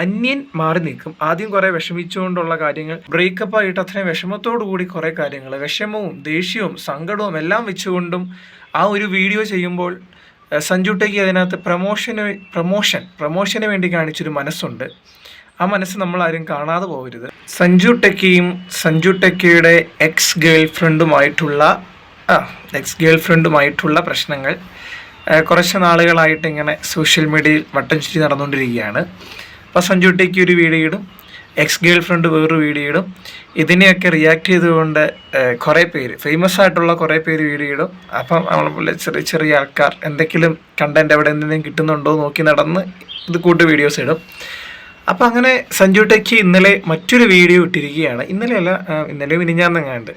അന്യൻ മാറി നിൽക്കും. ആദ്യം കുറെ വിഷമിച്ചുകൊണ്ടുള്ള കാര്യങ്ങൾ ബ്രേക്കപ്പ് ആയിട്ട് അത്രയും വിഷമത്തോടു കൂടി കുറെ കാര്യങ്ങൾ വിഷമവും ദേഷ്യവും സങ്കടവും എല്ലാം വെച്ചുകൊണ്ടും ആ ഒരു വീഡിയോ ചെയ്യുമ്പോൾ സഞ്ജു ടേക്ക് അതിനകത്ത് പ്രമോഷന് പ്രമോഷൻ പ്രമോഷന് വേണ്ടി കാണിച്ചൊരു മനസ്സുണ്ട്. ആ മനസ്സ് നമ്മൾ ആരും കാണാതെ പോകരുത്. സഞ്ജു ടെക്കിയും സഞ്ജു ടെക്കിയുടെ എക്സ് ഗേൾ ഫ്രണ്ടുമായിട്ടുള്ള ആ എക്സ് ഗേൾ ഫ്രണ്ടുമായിട്ടുള്ള പ്രശ്നങ്ങൾ കുറച്ച് നാളുകളായിട്ട് ഇങ്ങനെ സോഷ്യൽ മീഡിയയിൽ വട്ടം ചുറ്റി നടന്നുകൊണ്ടിരിക്കുകയാണ്. അപ്പോൾ സഞ്ജു ടെക്കി ഒരു വീഡിയോ ഇടും. എക്സ് ഗേൾ ഫ്രണ്ട് വേറൊരു വീഡിയോ ഇടും. ഇതിനെയൊക്കെ റിയാക്ട് ചെയ്തുകൊണ്ട് കുറേ പേര് ഫേമസ് ആയിട്ടുള്ള കുറേ പേര് വീഡിയോ ഇടും. അപ്പം നമ്മളെ ചെറിയ ചെറിയ ആൾക്കാർ എന്തെങ്കിലും കണ്ടന്റ് എവിടെ എന്തെങ്കിലും കിട്ടുന്നുണ്ടോ നോക്കി നടന്ന് ഇത് കൂട്ട് വീഡിയോസ് ഇടും. അപ്പം അങ്ങനെ സഞ്ജു ടെക്ക് ഇന്നലെ മറ്റൊരു വീഡിയോ ഇട്ടിരിക്കുകയാണ്. ഇന്നലെ അല്ല ആ, ഇന്നലെ മിനിഞ്ഞാന്നെങ്ങാണ്ട്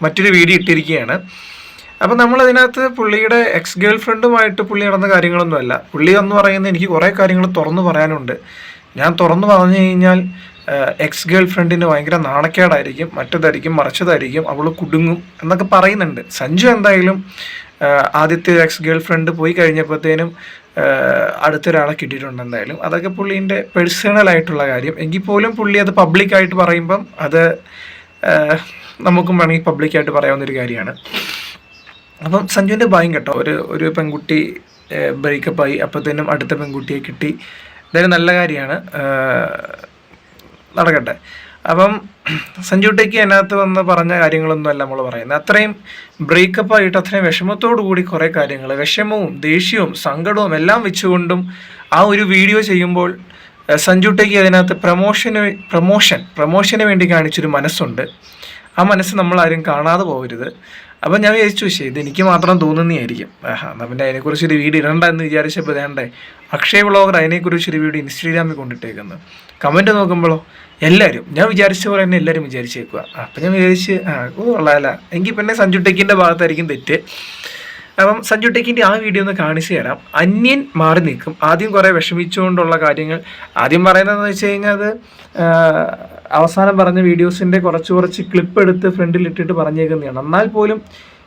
മറ്റൊരു വീഡിയോ ഇട്ടിരിക്കുകയാണ്. അപ്പം നമ്മൾ അതിനകത്ത് പുള്ളിയുടെ എക്സ് ഗേൾ ഫ്രണ്ടുമായിട്ട് പുള്ളി നടന്ന കാര്യങ്ങളൊന്നുമല്ല. പുള്ളി എന്ന് പറയുന്നത് എനിക്ക് കുറേ കാര്യങ്ങൾ തുറന്നു പറയാനുണ്ട്. ഞാൻ തുറന്നു പറഞ്ഞു കഴിഞ്ഞാൽ എക്സ് ഗേൾ ഫ്രണ്ടിന് ഭയങ്കര നാണക്കേടായിരിക്കും മറ്റതായിരിക്കും മറിച്ചതായിരിക്കും അവൾ കുടുങ്ങും എന്നൊക്കെ പറയുന്നുണ്ട്. സഞ്ജു എന്തായാലും ആദ്യത്തെ എക്സ് ഗേൾ ഫ്രണ്ട് പോയി കഴിഞ്ഞപ്പോഴത്തേനും അടുത്തൊരാളെ കിട്ടിയിട്ടുണ്ട് എന്തായാലും. അതൊക്കെ പുള്ളീന്റെ പേഴ്സണൽ ആയിട്ടുള്ള കാര്യം. എങ്കിൽ പോലും പുള്ളി അത് പബ്ലിക്കായിട്ട് പറയുമ്പം അത് നമുക്കും വേണമെങ്കിൽ പബ്ലിക്കായിട്ട് പറയാവുന്നൊരു കാര്യമാണ്. അപ്പം സഞ്ജുവിന്റെ ഭയം കേട്ടോ. ഒരു ഒരു പെൺകുട്ടി ബ്രേക്കപ്പായി അപ്പോഴത്തേനും അടുത്ത പെൺകുട്ടിയെ കിട്ടി. ഇതൊരു നല്ല കാര്യമാണ്. നടക്കട്ടെ. അപ്പം സഞ്ജു ടെക്കി അതിനകത്ത് വന്ന് പറഞ്ഞ കാര്യങ്ങളൊന്നും അല്ല നമ്മൾ പറയുന്നത്. അത്രയും ബ്രേക്കപ്പ് ആയിട്ട് അത്രയും വിഷമത്തോടു കൂടി കുറേ കാര്യങ്ങൾ വിഷമവും ദേഷ്യവും സങ്കടവും എല്ലാം വെച്ചുകൊണ്ടും ആ ഒരു വീഡിയോ ചെയ്യുമ്പോൾ സഞ്ജു ടെക്കി അതിനകത്ത് പ്രമോഷന് പ്രമോഷൻ പ്രമോഷന് വേണ്ടി കാണിച്ചൊരു മനസ്സുണ്ട്. ആ മനസ്സ് നമ്മൾ ആരും കാണാതെ പോകരുത്. അപ്പം ഞാൻ വിചാരിച്ചു പക്ഷേ ഇത് എനിക്ക് മാത്രം തോന്നുന്നതായിരിക്കും. ആഹാ എന്നാൽ പിന്നെ അതിനെക്കുറിച്ച് ഒരു വീഡിയോ ഇടണ്ട എന്ന് വിചാരിച്ചപ്പോൾ വേണ്ടേ അക്ഷയ വ്ളോഗർ അതിനെക്കുറിച്ച് ഒരു വീഡിയോ ഇൻസ്റ്റഗ്രാമിൽ കൊണ്ടിട്ടേക്കുന്നത് കമന്റ് നോക്കുമ്പോഴോ എല്ലാവരും ഞാൻ വിചാരിച്ച പോലെ തന്നെ എല്ലാവരും വിചാരിച്ചേക്കുക അപ്പം ഞാൻ വിചാരിച്ച് ആ കൊള്ളാമല്ല എങ്കിൽ പിന്നെ സഞ്ജു ടെക്കിന്റെ ഭാഗത്തായിരിക്കും തെറ്റ്. അപ്പം സഞ്ജു ടെക്കിന്റെ ആ വീഡിയോ ഒന്ന് കാണിച്ചു തരാം. അന്യൻ മാറി നിൽക്കും. ആദ്യം കുറേ വിഷമിച്ചുകൊണ്ടുള്ള കാര്യങ്ങൾ. ആദ്യം പറയുന്നതെന്ന് വെച്ച് കഴിഞ്ഞാൽ അത് അവസാനം പറഞ്ഞ വീഡിയോസിന്റെ കുറച്ച് കുറച്ച് ക്ലിപ്പ് എടുത്ത് ഫ്രണ്ടിൽ ഇട്ടിട്ട് പറഞ്ഞേക്കുന്നതാണ്. എന്നാൽ പോലും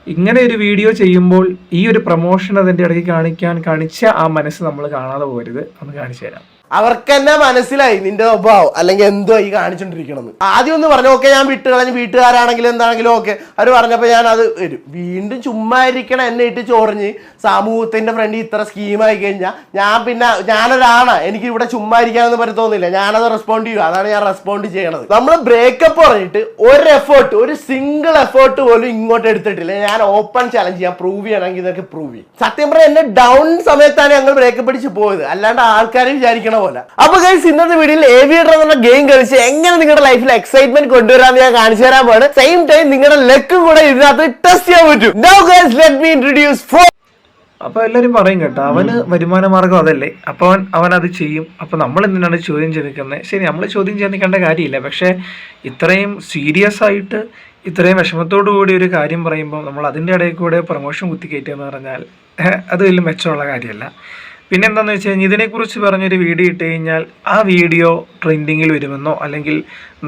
ഇങ്ങനെ ഒരു വീഡിയോ ചെയ്യുമ്പോൾ ഈ ഒരു പ്രൊമോഷൻ അതിന്റെ ഇടയ്ക്ക് കാണിക്കാൻ കാണിച്ച ആ മനസ്സ് നമ്മൾ കാണാതെ പോകരുത്. ഒന്ന് കാണിച്ചു തരാം. അവർക്ക് തന്നെ മനസ്സിലായി നിന്റെ സ്വഭാവം. അല്ലെങ്കിൽ എന്തോ ഈ കാണിച്ചോണ്ടിരിക്കണം ആദ്യം ഒന്ന് പറഞ്ഞു ഓക്കെ ഞാൻ വിട്ട് കളഞ്ഞ് വീട്ടുകാരാണെങ്കിലും എന്താണെങ്കിലും ഓക്കെ. അവർ പറഞ്ഞപ്പോൾ ഞാൻ അത് വരും. വീണ്ടും ചുമ്മാ ഇരിക്കണം എന്നെ ഇട്ട് ചോറിഞ്ഞ് സമൂഹത്തിന്റെ ഫ്രണ്ട് ഇത്ര സ്കീമായി കഴിഞ്ഞാൽ ഞാൻ പിന്നെ ഞാനൊരാണാ എനിക്ക് ഇവിടെ ചുമ്മാ ഇരിക്കാനൊന്നും പറ്റത്തൊന്നുമില്ല ഞാനത് റെസ്പോണ്ട് ചെയ്യും. അതാണ് ഞാൻ റെസ്പോണ്ട് ചെയ്യണത്. നമ്മൾ ബ്രേക്കപ്പ് പറഞ്ഞിട്ട് ഒരു എഫേർട്ട് ഒരു സിംഗിൾ എഫേർട്ട് പോലും ഇങ്ങോട്ട് എടുത്തിട്ടില്ല. ഞാൻ ഓപ്പൺ ചലഞ്ച് ചെയ്യാം. പ്രൂവ് ചെയ്യണമെങ്കിൽ ഇതൊക്കെ പ്രൂവ് ചെയ്യും. സത്യം പറഞ്ഞാൽ എന്നെ ഡൗൺ സമയത്താണ് ഞങ്ങൾ ബ്രേക്കപ്പ് അടിച്ച് പോയത്. അല്ലാണ്ട് ആൾക്കാർ വിചാരിക്കണ പോലെ. അപ്പൊ ഗൈസ് ഇന്നത്തെ വീഡിയോയിൽ ഏവിയേറ്റർ എന്നുള്ള ഗെയിം കളിച്ച് എങ്ങനെ നിങ്ങളുടെ ലൈഫിൽ എക്സൈറ്റ്മെന്റ് കൊണ്ടുവരാന്ന് ഞാൻ കാണിച്ചു തരാൻ പോണ് സെയിം ടൈം നിങ്ങളുടെ ലക്കും കൂടെ ഇതിനകത്ത് ടെസ്റ്റ് ചെയ്യാൻ പറ്റും. No guys let me introduce for അപ്പൊ എല്ലാരും പറയും കേട്ടോ അവന് വരുമാന മാർഗം അതല്ലേ? അപ്പൊ അവൻ അവൻ അത് ചെയ്യും. അപ്പൊ നമ്മൾ എന്തിനാണ് ചോദ്യം ചെയ്ത് നിൽക്കുന്നത് ശരി നമ്മൾ ചോദ്യം ചെയ്ത് നിൽക്കേണ്ട കാര്യമില്ല. പക്ഷെ ഇത്രയും സീരിയസ് ആയിട്ട് ഇത്രയും വിഷമത്തോടു കൂടി ഒരു കാര്യം പറയുമ്പോൾ നമ്മൾ അതിന്റെ ഇടയിൽ കൂടെ പ്രൊമോഷൻ കുത്തിക്കയറ്റുക എന്ന് പറഞ്ഞാൽ അത് വലിയ മെച്ചമുള്ള കാര്യമല്ല. പിന്നെ എന്താണെന്ന് വെച്ച് കഴിഞ്ഞാൽ ഇതിനെക്കുറിച്ച് പറഞ്ഞൊരു വീഡിയോ ഇട്ട് കഴിഞ്ഞാൽ ആ വീഡിയോ ട്രെൻഡിങ്ങിൽ വരുമെന്നോ അല്ലെങ്കിൽ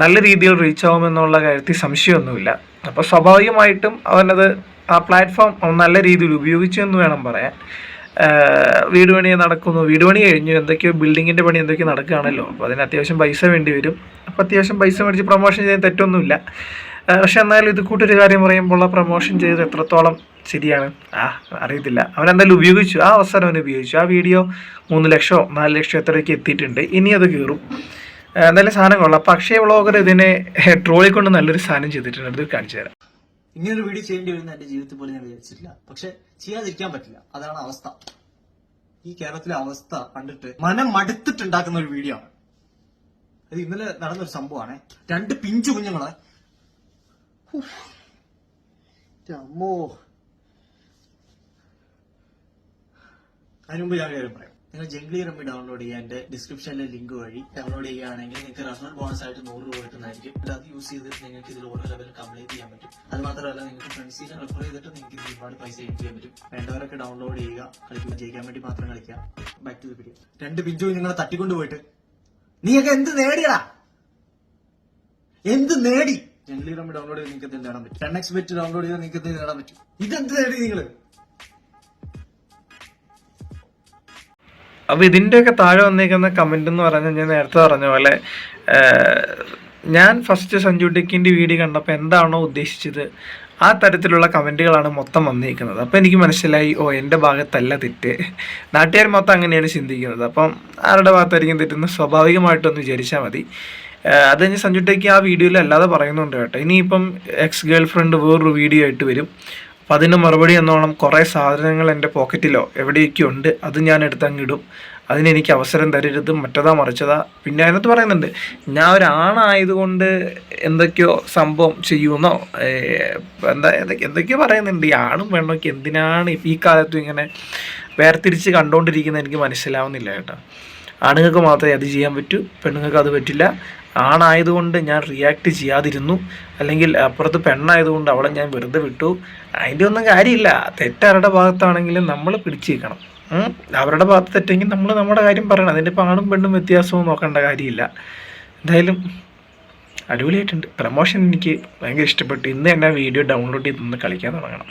നല്ല രീതിയിൽ റീച്ച് ആവുമെന്നുള്ള കാര്യത്തിൽ സംശയമൊന്നുമില്ല. അപ്പോൾ സ്വാഭാവികമായിട്ടും അവനത് ആ പ്ലാറ്റ്ഫോം നല്ല രീതിയിൽ ഉപയോഗിച്ചു എന്ന് വേണം പറയാൻ. വീട് പണി നടക്കുന്നു വീട് പണി കഴിഞ്ഞു എന്തൊക്കെയോ ബിൽഡിങ്ങിന്റെ പണി എന്തൊക്കെയോ നടക്കുകയാണല്ലോ. അപ്പോൾ അതിന് അത്യാവശ്യം പൈസ വേണ്ടി വരും. അപ്പോൾ അത്യാവശ്യം പൈസ മേടിച്ച് പ്രൊമോഷൻ ചെയ്യാൻ തെറ്റൊന്നുമില്ല. പക്ഷേ എന്നാലും ഇത് കൂട്ടൊരു കാര്യം പറയുമ്പോൾ പ്രൊമോഷൻ ചെയ്ത് എത്രത്തോളം ശരിയാണ്. ആ അറിയത്തില്ല. അവൻ എന്തായാലും ഉപയോഗിച്ചു. ആ അവസരം അവൻ ഉപയോഗിച്ചു. ആ വീഡിയോ മൂന്ന് ലക്ഷമോ നാല് ലക്ഷമോ എത്രയൊക്കെ എത്തിയിട്ടുണ്ട്. ഇനി അത് കയറും നല്ല സാധനം കൊള്ളാം. പക്ഷേ വ്ളോഗർ ഇതിനെ ട്രോളി കൊണ്ട് നല്ലൊരു സാധനം ചെയ്തിട്ടുണ്ട്. അത് കാണിച്ചു തരാം. ഇങ്ങനൊരു വീഡിയോ ചെയ്യേണ്ടി വരുന്ന എന്റെ ജീവിതത്തിൽ പോലും ഞാൻ വിചാരിച്ചിട്ടില്ല. പക്ഷെ ചെയ്യാതിരിക്കാൻ പറ്റില്ല. അതാണ് അവസ്ഥ. ഈ കേരളത്തിലെ അവസ്ഥ കണ്ടിട്ട് മനം മടുത്തിട്ടുണ്ടാക്കുന്ന ഒരു വീഡിയോ ആണ്. അത് ഇന്നലെ നടന്നൊരു സംഭവമാണ്. രണ്ട് പിഞ്ചു കുഞ്ഞുങ്ങളെ. അമ്മോ. അതിന് മുമ്പ് ഞാൻ കാര്യം പറയാം. നിങ്ങൾ ജംഗ്ലി റമ്മി ഡൗൺലോഡ് ചെയ്യാൻ എന്റെ ഡിസ്ക്രിപ്ഷനിലെ ലിങ്ക് വഴി ഡൗൺലോഡ് ചെയ്യുകയാണെങ്കിൽ നിങ്ങൾക്ക് റഫറൽ ബോണസ് ആയിട്ട് നൂറ് രൂപ കിട്ടുന്നതായിരിക്കും. അത് യൂസ് ചെയ്തിട്ട് നിങ്ങൾക്ക് ഇതിൽ ഓരോ ലെവൽ കംപ്ലീറ്റ് ചെയ്യാൻ പറ്റും. അത് മാത്രമല്ല നിങ്ങൾക്ക് ഫ്രണ്ട്സിനെ റെഫർ ചെയ്തിട്ട് നിങ്ങൾക്ക് ഇതിൽ ഒരുപാട് പൈസ ഏൺ ചെയ്യാൻ പറ്റും. വേണ്ടവരൊക്കെ ഡൗൺലോഡ് ചെയ്യുക കളിക്കുമ്പോൾ ജയിക്കാൻ വേണ്ടി മാത്രം കളിക്കുക. ബാക്ക് ടു ദി രണ്ട് പിഞ്ചു നിങ്ങളെ തട്ടിക്കൊണ്ട് പോയിട്ട്. നീയൊക്കെ എന്ത് നേടിയടാ? എന്ത് നേടി? ജംഗ്ലി റമ്മി ഡൗൺലോഡ് ചെയ്ത് നിങ്ങൾക്ക് എന്ത് നേടാൻ പറ്റും. ടെൻ എക്സ് ബെറ്റ് ഡൗൺലോഡ് ചെയ്ത് നിങ്ങൾക്ക് എന്ത് നേടാൻ പറ്റും. ഇതെന്ത് നേടി നിങ്ങൾ? അപ്പോൾ ഇതിന്റെയൊക്കെ താഴെ വന്നിരിക്കുന്ന കമന്റ് എന്ന് പറഞ്ഞാൽ ഞാൻ നേരത്തെ പറഞ്ഞ പോലെ ഞാൻ ഫസ്റ്റ് സഞ്ജു ടെക്കിന്റെ വീഡിയോ കണ്ടപ്പോൾ എന്താണോ ഉദ്ദേശിച്ചത് ആ തരത്തിലുള്ള കമന്റുകളാണ് മൊത്തം വന്നിരിക്കുന്നത് അപ്പോൾ എനിക്ക് മനസ്സിലായി ഓ എന്റെ ഭാഗത്തല്ല തെറ്റ്. നാട്ടുകാർ മൊത്തം അങ്ങനെയാണ് ചിന്തിക്കുന്നത്. അപ്പം ആരുടെ ഭാഗത്തായിരിക്കും തെറ്റെന്ന് സ്വാഭാവികമായിട്ടൊന്ന് വിചാരിച്ചാൽ മതി. അത് കഴിഞ്ഞ് സഞ്ജു ടെക്കി ആ വീഡിയോയിൽ അല്ലാതെ പറയുന്നുണ്ട് കേട്ടോ. ഇനിയിപ്പം എക്സ് ഗേൾ ഫ്രണ്ട് വേറൊരു വീഡിയോ ആയിട്ട് വരും. അപ്പം അതിന് മറുപടി എന്നോണം കുറേ സാധനങ്ങൾ എന്റെ പോക്കറ്റിലോ എവിടെയൊക്കെ ഉണ്ട് അത് ഞാൻ എടുത്തങ്ങിടും. അതിന് എനിക്ക് അവസരം തരരുത് മറ്റതാ മറിച്ചതാ. പിന്നെ അതിനകത്ത് പറയുന്നുണ്ട് ഞാൻ ഒരാണായതുകൊണ്ട് എന്തൊക്കെയോ സംഭവം ചെയ്യുമെന്നോ എന്താ എന്തൊക്കെ- എന്തൊക്കെയോ പറയുന്നുണ്ട്. ഈ ആണും പെണ്ണൊക്കെ എന്തിനാണ് ഈ കാലത്തും ഇങ്ങനെ വേർതിരിച്ച് കണ്ടുകൊണ്ടിരിക്കുന്നത് എനിക്ക് മനസ്സിലാവുന്നില്ല കേട്ടോ. ആണുങ്ങൾക്ക് മാത്രമേ അത് ചെയ്യാൻ പറ്റൂ പെണ്ണുങ്ങൾക്ക് അത് പറ്റില്ല. ആണായതുകൊണ്ട് ഞാൻ റിയാക്ട് ചെയ്യാതിരുന്നു. അല്ലെങ്കിൽ അപ്പുറത്ത് പെണ്ണായതുകൊണ്ട് അവളെ ഞാൻ വെറുതെ വിട്ടു. അതിന്റെ ഒന്നും കാര്യമില്ല. തെറ്റാരുടെ ഭാഗത്താണെങ്കിലും നമ്മൾ പിടിച്ചു വെക്കണം അവരുടെ ഭാഗത്ത് തെറ്റെങ്കിൽ നമ്മൾ നമ്മുടെ കാര്യം പറയണം. അതിന്റെ ഇപ്പം ആണും പെണ്ണും വ്യത്യാസവും നോക്കേണ്ട കാര്യമില്ല. എന്തായാലും അടിപൊളിയായിട്ടുണ്ട്. പ്രമോഷൻ എനിക്ക് ഭയങ്കര ഇഷ്ടപ്പെട്ടു. ഇന്ന് തന്നെ വീഡിയോ ഡൗൺലോഡ് ചെയ്ത് കളിക്കാൻ തുടങ്ങണം.